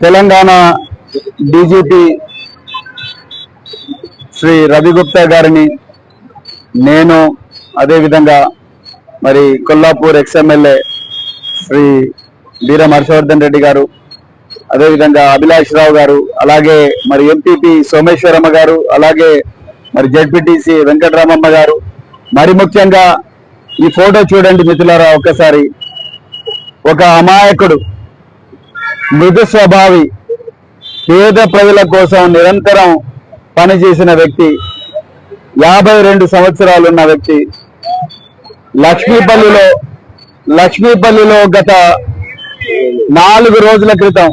Telangana DGP Shri Ravi Gupta గారిని నేను అదేవిధంగా మరి కొల్లాపూర్ ఎక్స్ఎమ్మెల్యే శ్రీ వీరం హర్షవర్ధన్ రెడ్డి గారు అదేవిధంగా అభిలాష్ రావు గారు అలాగే మరి ఎంపీపీ సోమేశ్వరమ్మ గారు అలాగే మరి జడ్పీటీసీ వెంకటరామమ్మ గారు. మరి ముఖ్యంగా ఈ ఫోటో చూడండి మిత్రులారా ఒక్కసారి. ఒక అమాయకుడు మృదు స్వభావి పేద ప్రజల కోసం నిరంతరం పనిచేసిన వ్యక్తి యాభై రెండు సంవత్సరాలున్న వ్యక్తి. లక్ష్మీపల్లిలో లక్ష్మీపల్లిలో గత నాలుగు రోజుల క్రితం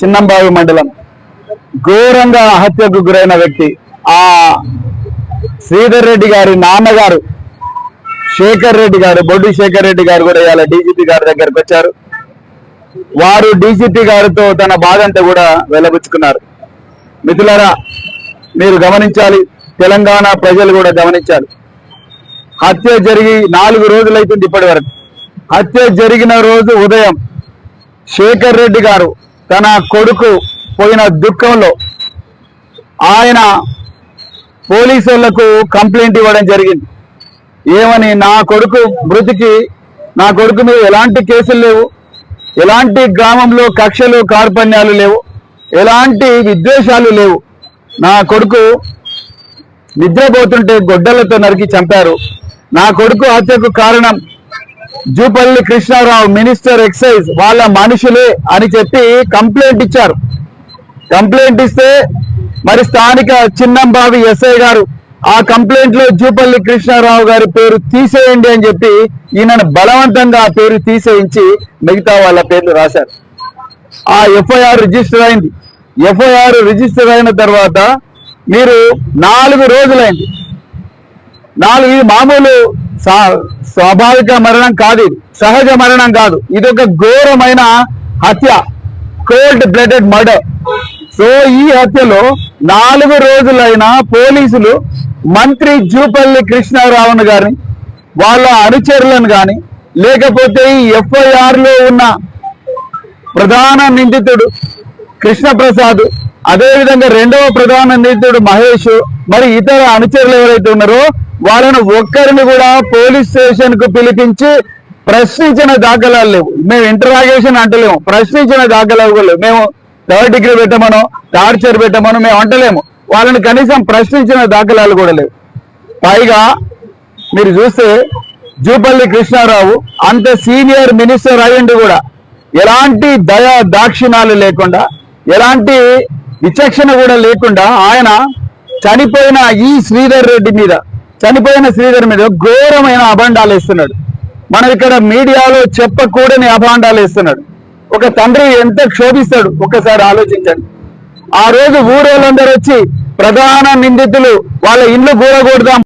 చిన్నంబావి మండలం. ఘోరంగా హత్యకు గురైన వ్యక్తి ఆ శ్రీధర్ రెడ్డి గారి నాన్నగారు శేఖర్ రెడ్డి గారు బొడ్డు శేఖర్ రెడ్డి గారు కూడా ఇవాళ డీజీపీ గారి దగ్గరకు వచ్చారు. వారు డీజీపీ గారితో తన బాధ అంతా కూడా వెళ్ళబుచ్చుకున్నారు మిథులరా మీరు గమనించాలి తెలంగాణ ప్రజలు కూడా గమనించాలి. హత్య జరిగి నాలుగు రోజులైతుంది ఇప్పటి వరకు హత్య జరిగిన రోజు ఉదయం శేఖర్ రెడ్డి గారు తన కొడుకు పోయిన దుఃఖంలో ఆయన పోలీసులకు కంప్లైంట్ ఇవ్వడం జరిగింది. ఏమని నా కొడుకు మృతికి నా కొడుకు మీద ఎలాంటి కేసులు లేవు. ఎలాంటి గ్రామంలో కక్షలు కార్పణ్యాలు లేవు. ఎలాంటి విద్వేషాలు లేవు. నా కొడుకు నిద్రపోతుంటే గొడ్డలతో నరికి చంపారు. నా కొడుకు హత్యకు కారణం జూపల్లి కృష్ణారావు మినిస్టర్ ఎక్సైజ్ వాళ్ళ మనుషులే అని చెప్పి కంప్లైంట్ ఇచ్చారు. కంప్లైంట్ ఇస్తే మరి స్థానిక చిన్నంబావి ఎస్ఐ గారు ఆ కంప్లైంట్లో జూపల్లి కృష్ణారావు గారి పేరు తీసేయండి అని చెప్పి ఈయనను బలవంతంగా ఆ పేరు తీసేయించి మిగతా వాళ్ళ పేర్లు రాశారు. ఆ ఎఫ్ఐఆర్ రిజిస్టర్ అయింది. ఎఫ్ఐఆర్ రిజిస్టర్ అయిన తర్వాత మీరు నాలుగు రోజులైంది. నాలుగు ఇది మామూలు సా- స్వాభావిక మరణం కాదు సహజ మరణం కాదు. ఇది ఒక ఘోరమైన హత్య. Cold blooded murder. సో ఈ హత్యలో నాలుగు రోజులైన పోలీసులు మంత్రి జూపల్లి కృష్ణారావును గాని వాళ్ళ అనుచరులను గాని లేకపోతే ఈ ఎఫ్ఐఆర్లో ఉన్న ప్రధాన నిందితుడు కృష్ణప్రసాద్ అదేవిధంగా రెండవ ప్రధాన నిందితుడు మహేష్ మరి ఇతర అనుచరులు ఎవరైతే ఉన్నారో వాళ్ళను ఒక్కరిని కూడా పోలీస్ స్టేషన్కు పిలిపించి ప్రశ్నించిన దాఖలాలు లేవు. మేము ఇంటరాగేషన్ అంటలేము. ప్రశ్నించిన దాఖలాలు లేవు. మేము థర్డ్ డిగ్రీ పెట్టమనో టార్చర్ పెట్టమనో మేము అంటలేము. వాళ్ళని కనీసం ప్రశ్నించిన దాఖలాలు కూడా లేవు. పైగా మీరు చూస్తే జూపల్లి కృష్ణారావు అంత సీనియర్ మినిస్టర్ అయ్యండి కూడా ఎలాంటి దయ దాక్షిణాలు లేకుండా ఎలాంటి విచక్షణ కూడా లేకుండా ఆయన చనిపోయిన ఈ శ్రీధర్ రెడ్డి మీద చనిపోయిన శ్రీధర్ మీద ఘోరమైన అభాండాలు ఇస్తున్నాడు మనం ఇక్కడ మీడియాలో చెప్పకూడని అభాండాలు ఇస్తున్నాడు ఒక తండ్రి ఎంత క్షోభిస్తాడు? ఒక్కసారి ఆలోచించండి. ఆ రోజు ఊరేళ్ళందరూ వచ్చి ప్రధాన నిందితులు వాళ్ళ ఇండ్లు కూడగొడదాం